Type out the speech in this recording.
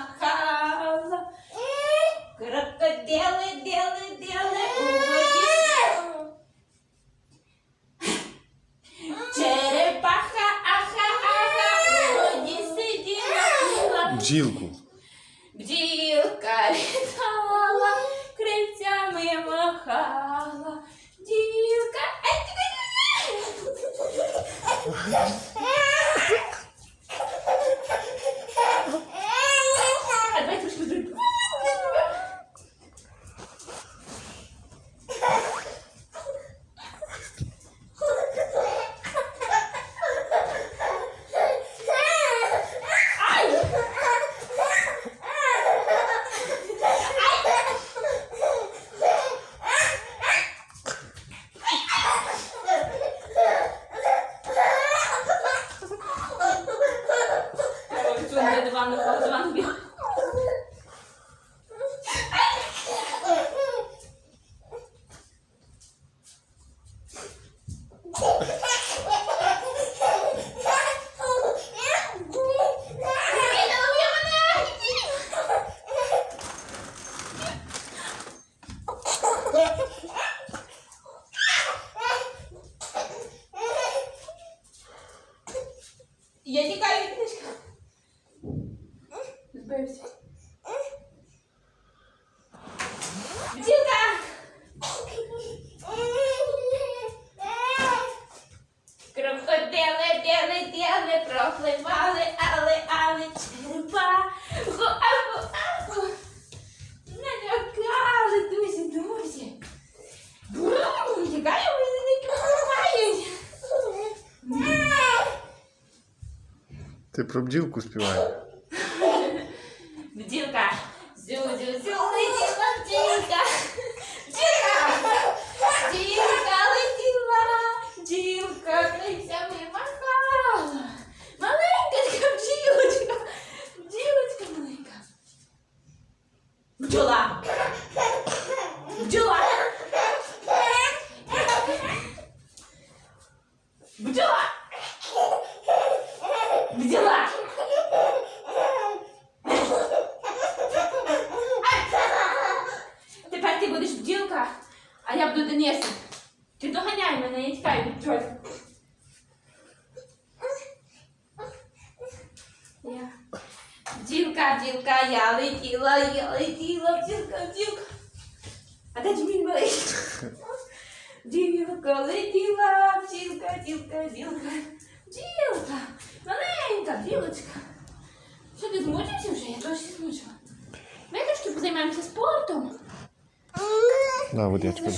махала. Крокодилы, делы, делы э! у воде. Черепаха, аха, аха, у воде сидела. Бдилку. Бдилка летала, крыльцами махала. 않는 거지만 얘기까지 книжки. Збився. Бджілка! Крокодили, дили, дили, пропливали, але, але, черепа. Гу-аху, аху. Налякали, друзі, друзі. Бррр, Тікаю, вони не допомагають. Ти про бджілку співаєш. Бджола. Бджола. Бджола. Бджола. а я буду Дениса. Ти доганяй мене, я тікаю від чогось. Я. Бджілка, бджілка, я летіла, я летіла, бджілка, бджілка. А де Джміль малий? Бджілка летіла, бджілка, бджілка, бджілка. Бджілка, маленька бджілочка. Що ти змучився вже? Я трошки змучила. Ми трошки позаймаємося спортом. Да, вот я тебе.